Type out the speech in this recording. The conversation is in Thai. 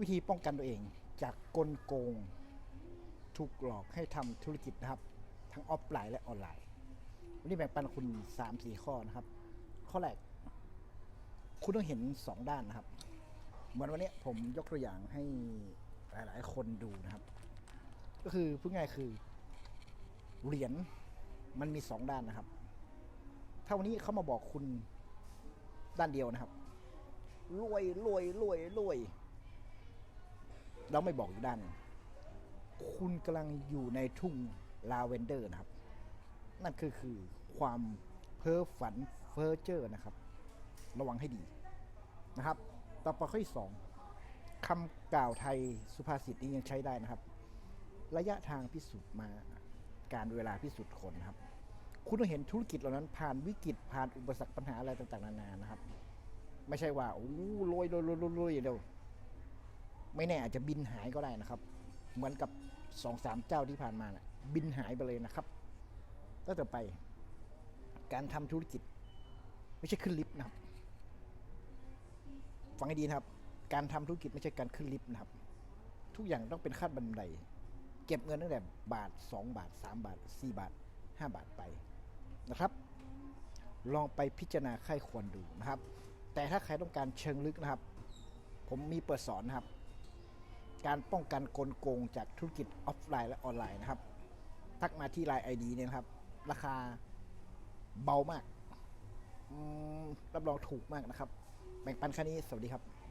วิธีป้องกันตัวเองจากกลโกง ถูกหลอกให้ทำธุรกิจนะครับ ทั้งออฟไลน์และออนไลน์ วันนี้แบ่งปันคุณสามสี่ข้อนะครับ ข้อแรก คุณต้องเห็นสองด้านนะครับ เหมือนวันนี้ผมยกตัวอย่างให้หลาย ๆ คนดูนะครับ ก็คือพูดง่ายคือเหรียญมันมีสองด้านนะครับ ถ้าวันนี้เขามาบอกคุณด้านเดียวนะครับรวยรวยรวยรวย เราไม่บอกอยู่ด้านหนึ่งคุณกำลังอยู่ในทุ่งลาเวนเดอร์นะครับ นั่นคือคือความเพ้อฝันเพ้อเจ้อนะครับ ระวังให้ดีนะครับ ต่อไปข้อที่สองคำกล่าวไทยสุภาษิตนี้ยังใช้ได้นะครับ ระยะทางพิสูจน์มาการเวลาพิสูจน์คนนะครับ คุณต้องเห็นธุรกิจเหล่านั้นผ่านวิกฤตผ่านอุปสรรคปัญหาอะไรต่างๆนานานะครับ ไม่ใช่ว่าโอ้รวยรวยรวยรวยรวยอย่างเดียว ไม่แน่อาจจะบินหายก็ได้นะครับ เหมือนกับสองสามเจ้าที่ผ่านมานะบินหายไปเลยนะครับตั้งแต่ไปการทำธุรกิจ ไม่ใช่ขึ้นลิฟต์นะครับ ฟังให้ดีนะครับ การทำธุรกิจไม่ใช่การขึ้นลิฟต์นะครับ ทุกอย่างต้องเป็นขั้นบันได เก็บเงินตั้งแต่บาท 2 บาท 3 บาท 4 บาท 5 บาทไปนะครับ ลองไปพิจารณาใครควรดูนะครับ แต่ถ้าใครต้องการเชิงลึกนะครับ ผมมีเปิดสอนนะครับ การป้องกันกลโกงจากธุรกิจออฟไลน์และออนไลน์นะครับ ทักมาที่ไลน์ไอดีเนี่ยครับ ราคาเบามากรับรองถูกมากนะครับ แบ่งปันแค่นี้ สวัสดีครับ